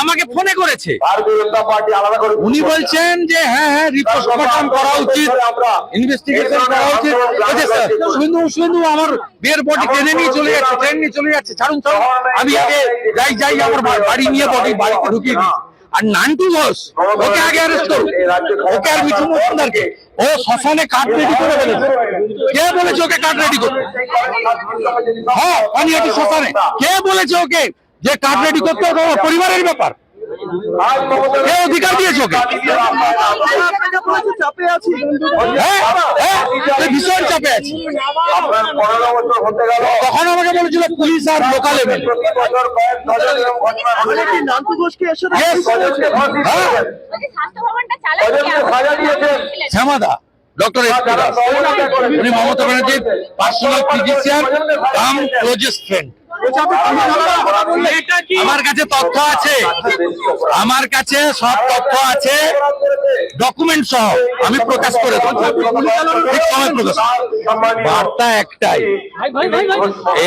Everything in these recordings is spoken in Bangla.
আমাকে ফোনে করেছে। উনি বলছেন যে হ্যাঁ হ্যাঁ রিপোস্টমর্টম করা উচিত ইনভেস্টিগেশন করা উচিত। শুধু শুধু আমার বিয়ের বডি ট্রেনে নিয়ে চলে যাচ্ছে ট্রেন নিয়ে চলে যাচ্ছে। ছাড়ুন ছাড়ুন। আমি আগে যাই যাই আমার বাড়ি নিয়ে বডি বাড়িতে ঢুকিয়ে দিই। আর নান্টু ঘোষ ওকে আগে অ্যারেস্ট করুন। ওকে আর মিঠু মজুমদারকে। ও শ্মশানে কার্ড রেডি করে ফেলেছে। কে বলেছে ওকে কার্ড রেডি করতে? হ্যাঁ পানিহাটি শ্মশানে। কে বলেছে ওকে? যে কার্ড রেডি করতে হবে পরিবারের ব্যাপার। কে অধিকার দিয়েছে ওকে। ভীষণ চাপে আছে। তখন আমাকে বলেছিল পুলিশ আর লোকাল হ্যাঁ। শ্যামাদা ডক্টর করেছেন, উনি মমতা ব্যানার্জির personal physician cum closest friend আমার কাছে তথ্য আছে। আমার কাছে সব তথ্য আছে। ডকুমেন্ট সহ। আমি প্রকাশ করে ঠিক সময় প্রকাশ। বার্তা একটাই।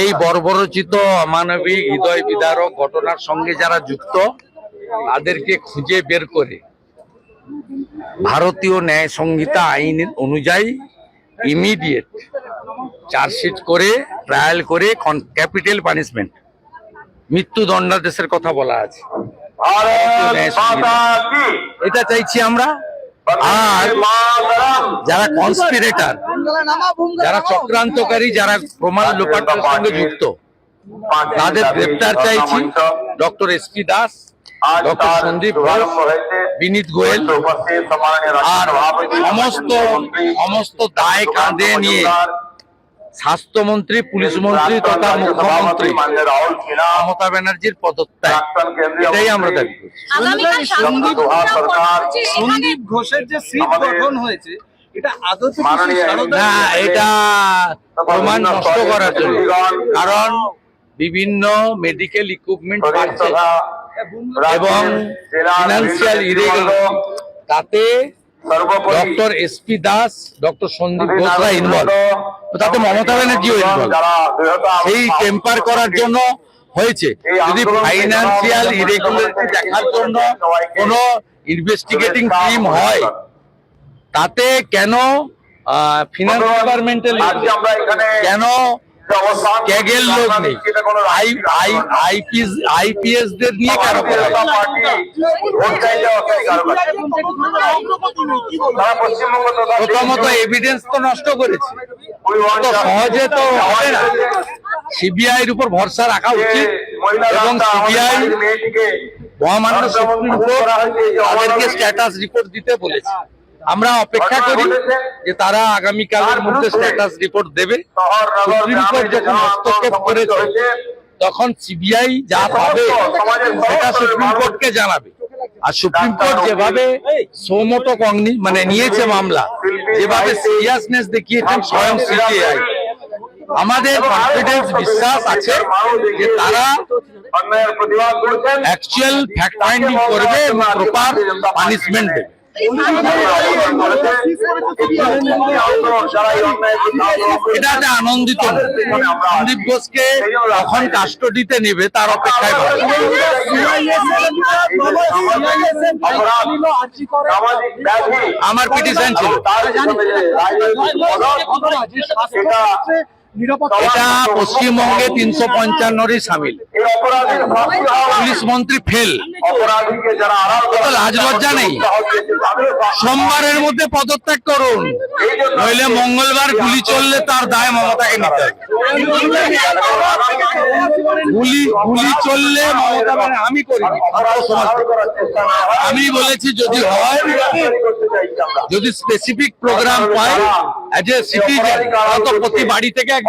এই বর্বরচিত অমানবিক হৃদয় বিদারক ঘটনার সঙ্গে যারা যুক্ত তাদেরকে খুঁজে বের করে। ভারতীয় ন্যায় সংহিতা আইন অনুযায়ী ইমিডিয়েট চার্জশিট করে ট্রায়াল করে ক্যাপিটাল পানিশমেন্ট মৃত্যুদণ্ডাদেশের কথা বলা আছে। এটা চাইছি আমরা। আর যারা কনস্পিরেটর যারা চক্রান্তকারী, যারা প্রমাণ লোপাটের সঙ্গে যুক্ত, তাদের গ্রেপ্তার চাইছি। Doctor S P Das, doctor Sandip Ghosh Vineet Goyal আর সমস্ত সমস্ত দায় কাঁধে নিয়ে স্বাস্থ্যমন্ত্রী পুলিশ মন্ত্রী তথা মুখ্যমন্ত্রী মমতা ব্যানার্জির পদত্যাগ। এটাই আমরা দাবি করছি সন্দীপ ঘোষের যে সিট গঠন হয়েছে এটা না প্রমাণ নষ্ট করার জন্য। কারণ বিভিন্ন মেডিকেল ইকুইপমেন্ট এবং ফিনান্সিয়াল ইরেগুলার তাতে doctor S P Das doctor Sandip ঘোষরা involve তাতে মমতা ব্যানার্জিও ইনভলভ সেই টেম্পার করার জন্য হয়েছে। যদি ফাইন্যান্সিয়াল ইরেগুলারিটি দেখার জন্য কোন ইনভেস্টিগেটিং টিম হয় তাতে কেন ফিনান্স ডিপার্টমেন্টের কেন ক্যাগের লোক নেই? আই আই আইপিএস আইপিএস দের নিয়ে কেন প্রথমত এভিডেন্স তো নষ্ট করেছে। সহজে তো হবে না। সিবিআই এর উপর ভরসা রাখা উচিত এবং সিবিআই মহামান্য সুপ্রিম কোর্ট তাদেরকে স্ট্যাটাস রিপোর্ট দিতে বলেছে। আমরা অপেক্ষা করি যে তারা আগামীকালের মধ্যে স্ট্যাটাস রিপোর্ট দেবে। সুপ্রিম কোর্ট যখন হস্তক্ষেপ করেছে তখন সিবিআই যা পাবে সেটা সুপ্রিম কোর্টকে জানাবে। আর সুপ্রিম কোর্ট যেভাবে সৌমতো কংনি মানে নিয়েছে মামলা যেভাবে সিরিয়াসনেস দেখিয়েছেন স্বয়ং সিবিআই আমাদের কনফিডেন্স বিশ্বাস আছে যে তারা অ্যাকচুয়াল ফ্যাক্ট ফাইন্ডিং করবে এবং প্রপার পানিশমেন্ট দেবে। এটা একটা আনন্দিত সন্দীপ ঘোষকে কখন কাস্টডিতে নেবে তার অপেক্ষায় আমার পিটিশন ছিল। এটা পশ্চিমবঙ্গে তিনশো পঞ্চান্নরই সামিল। পুলিশ মন্ত্রী ফেল। অপরাধীকে যারা আড়াল কত লাজ লজ্জা নেই। সোমবারের মধ্যে পদত্যাগ করুন। নইলে মঙ্গলবার গুলি চললে তার দায় মমতাকে নিতে গুলি গুলি চললে মমতা মানে আমি করি আমি বলেছি যদি হয় যদি স্পেসিফিক প্রোগ্রাম পাই অ্যাজ এ সিটিজেন তো প্রতি বাড়ি থেকে চেয়েছে